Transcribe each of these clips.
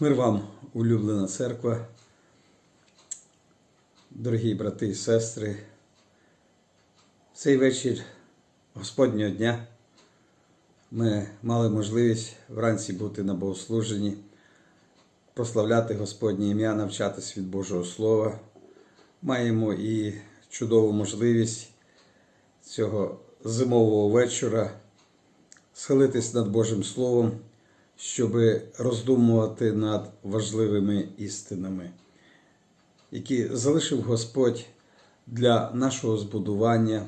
Мир вам, улюблена церква, дорогі брати і сестри. Цей вечір Господнього дня ми мали можливість вранці бути на богослуженні, прославляти Господнє ім'я, навчатись від Божого Слова. Маємо і чудову можливість цього зимового вечора схилитись над Божим Словом, щоб роздумувати над важливими істинами, які залишив Господь для нашого збудування,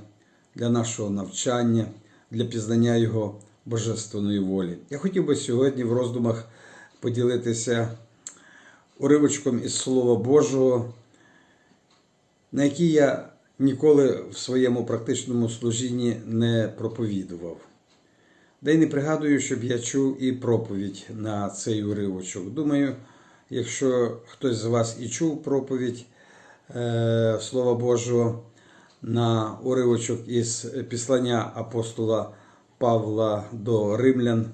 для нашого навчання, для пізнання Його божественної волі. Я хотів би сьогодні в роздумах поділитися уривочком із Слова Божого, на який я ніколи в своєму практичному служінні не проповідував. Де й не пригадую, щоб я чув і проповідь на цей уривочок. Думаю, якщо хтось з вас і чув проповідь е, Слова Божого на уривочок із післання апостола Павла до Римлян,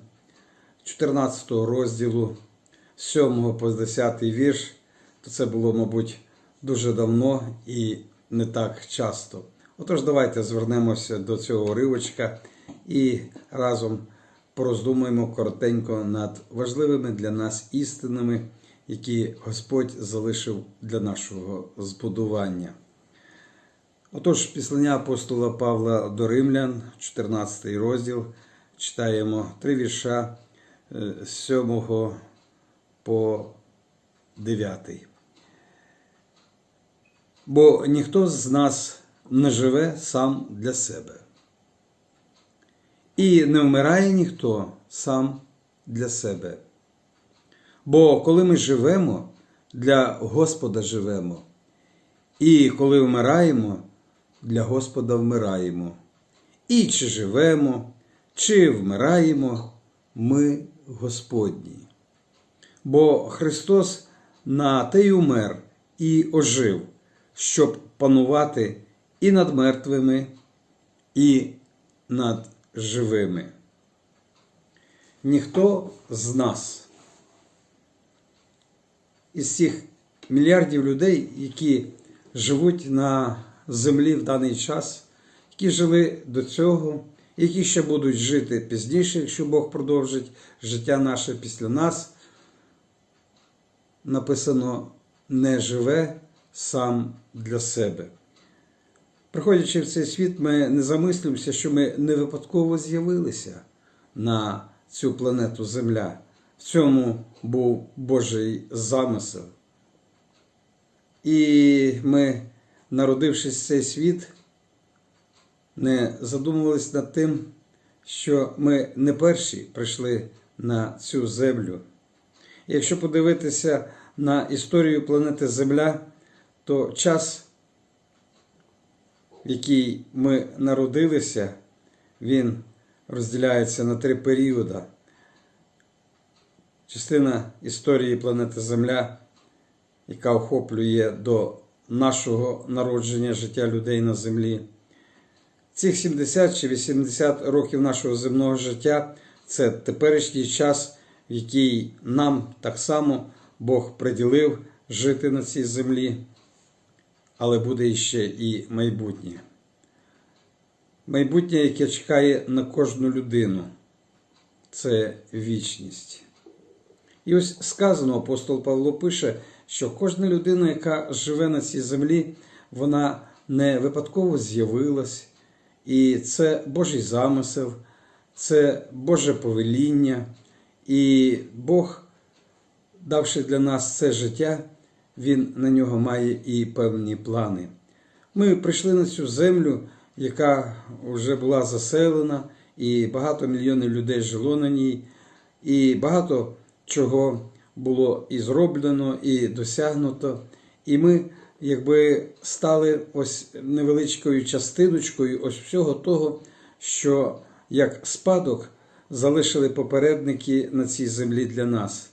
14 розділу, 7 по 10 вірш, то це було, мабуть, дуже давно і не так часто. Отож, давайте звернемося до цього уривочка і разом пороздумуємо коротенько над важливими для нас істинами, які Господь залишив для нашого збудування. Отож, післання апостола Павла до Римлян, 14 розділ, читаємо три вірша е, з 7 по 9. Бо ніхто з нас не живе сам для себе. І не вмирає ніхто сам для себе. Бо коли ми живемо, для Господа живемо, і коли вмираємо, для Господа вмираємо. І чи живемо, чи вмираємо, ми Господні. Бо Христос на те й умер і ожив, щоб панувати і над мертвими, і над живими. Ніхто з нас із цих мільярдів людей, які живуть на землі в даний час, які жили до цього, які ще будуть жити пізніше, якщо Бог продовжить життя наше після нас, написано не живе сам для себе. Приходячи в цей світ, ми не замислюємося, що ми не випадково з'явилися на цю планету Земля. В цьому був Божий замисел. І ми, народившись в цей світ, не задумувались над тим, що ми не перші прийшли на цю землю. Якщо подивитися на історію планети Земля, то час в якій ми народилися, він розділяється на три періоди. Частина історії планети Земля, яка охоплює до нашого народження життя людей на землі. Цих 70 чи 80 років нашого земного життя це теперішній час, в який нам так само Бог приділив жити на цій землі але буде ще і майбутнє. Майбутнє, яке чекає на кожну людину, це вічність. І ось сказано, апостол Павло пише, що кожна людина, яка живе на цій землі, вона не випадково з'явилась, і це Божий замисел, це Боже повеління, і Бог, давши для нас це життя, він на нього має і певні плани. Ми прийшли на цю землю, яка вже була заселена, і багато мільйонів людей жило на ній, і багато чого було і зроблено, і досягнуто. І ми, якби стали ось невеличкою частиночкою ось всього того, що як спадок залишили попередники на цій землі для нас.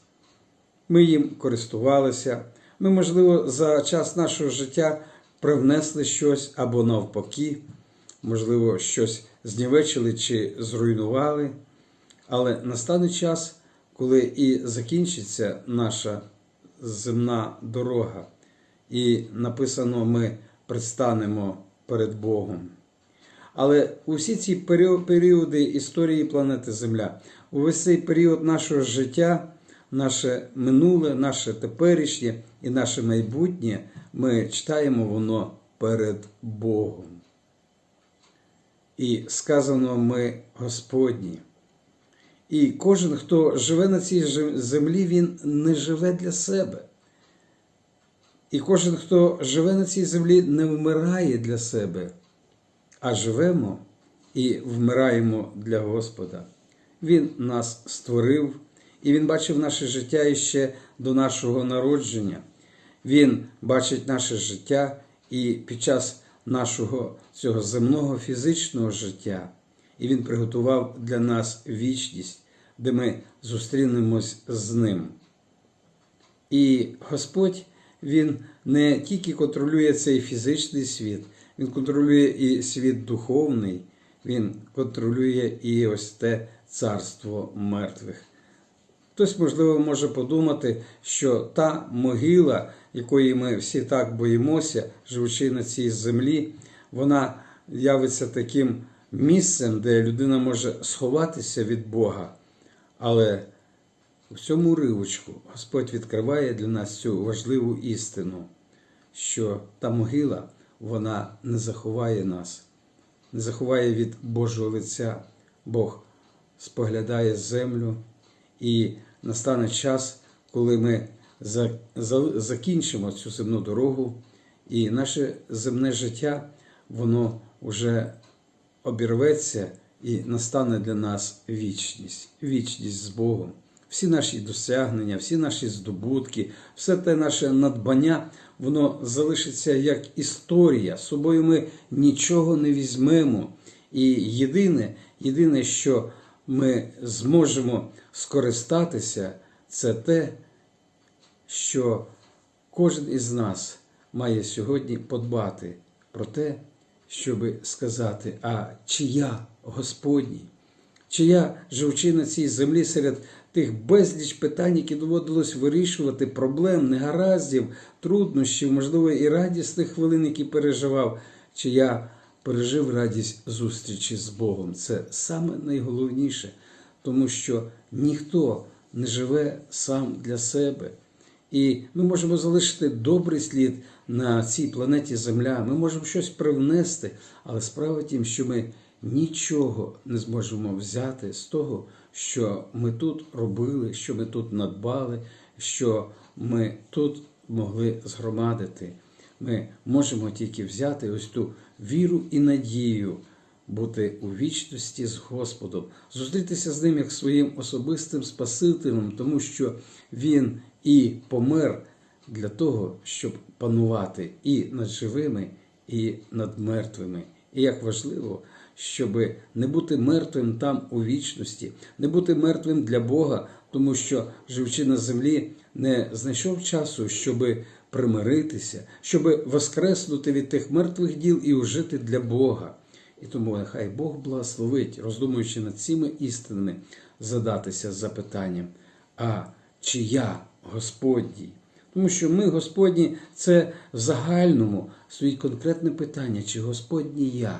Ми їм користувалися. Ми, можливо, за час нашого життя привнесли щось або навпаки, можливо, щось знівечили чи зруйнували. Але настане час, коли і закінчиться наша земна дорога, і написано, ми предстанемо перед Богом. Але у всі ці періоди історії планети Земля, увесь цей період нашого життя, наше минуле, наше теперішнє і наше майбутнє, ми читаємо воно перед Богом. І сказано ми Господні. І кожен, хто живе на цій землі, він не живе для себе. І кожен, хто живе на цій землі, не вмирає для себе, а живемо і вмираємо для Господа. Він нас створив, і Він бачив наше життя іще до нашого народження. Він бачить наше життя і під час нашого цього земного фізичного життя. І Він приготував для нас вічність, де ми зустрінемось з ним. І Господь Він не тільки контролює цей фізичний світ, Він контролює і світ духовний, Він контролює і ось те царство мертвих. Хтось, можливо, може подумати, що та могила, якої ми всі так боїмося, живучи на цій землі, вона явиться таким місцем, де людина може сховатися від Бога. Але в цьому уривочку Господь відкриває для нас цю важливу істину, що та могила вона не заховає нас, не заховає від Божого лиця. Бог споглядає землю, і настане час, коли ми за- за- закінчимо цю земну дорогу, і наше земне життя, воно вже обірветься і настане для нас вічність, вічність з Богом. Всі наші досягнення, всі наші здобутки, все те наше надбання, воно залишиться як історія. З собою ми нічого не візьмемо. І єдине, єдине, що ми зможемо скористатися, це те, що кожен із нас має сьогодні подбати про те, щоб сказати, а чи я Господній, чи я, живучи на цій землі серед тих безліч питань, які доводилось вирішувати, проблем, негараздів, труднощів, можливо, і радісних хвилин, які переживав, чи я пережив радість зустрічі з Богом. Це саме найголовніше, тому що ніхто не живе сам для себе. І ми можемо залишити добрий слід на цій планеті Земля. Ми можемо щось привнести, але справа тім, що ми нічого не зможемо взяти з того, що ми тут робили, що ми тут надбали, що ми тут могли згромадити. Ми можемо тільки взяти ось ту віру і надію бути у вічності з Господом, зустрітися з ним як своїм особистим Спасителем, тому що Він і помер для того, щоб панувати і над живими, і над мертвими. І як важливо, щоб не бути мертвим там у вічності, не бути мертвим для Бога, тому що, живучи на землі, не знайшов часу, щоб примиритися, щоб воскреснути від тих мертвих діл і ужити для Бога. І тому нехай Бог благословить, роздумуючи над цими істинами, задатися запитанням, а чи я Господній? Тому що ми, Господні, це в загальному стоїть конкретне питання, чи Господній я,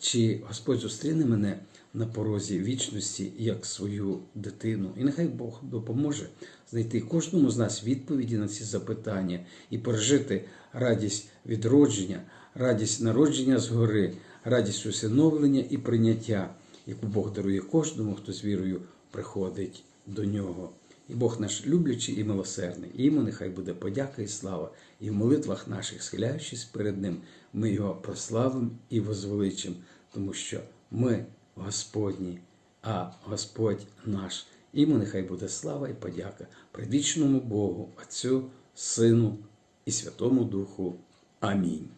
чи Господь зустріне мене на порозі вічності як свою дитину. І нехай Бог допоможе знайти кожному з нас відповіді на ці запитання і пережити радість відродження, радість народження згори, радість усиновлення і прийняття, яку Бог дарує кожному, хто з вірою приходить до нього. І Бог наш люблячий і милосердний, і йому нехай буде подяка і слава, і в молитвах наших, схиляючись перед Ним, ми його прославимо і возвеличимо, тому що ми Господні, а Господь наш. Йому нехай буде слава і подяка предвічному Богу, Отцю, Сину і Святому Духу. Амінь.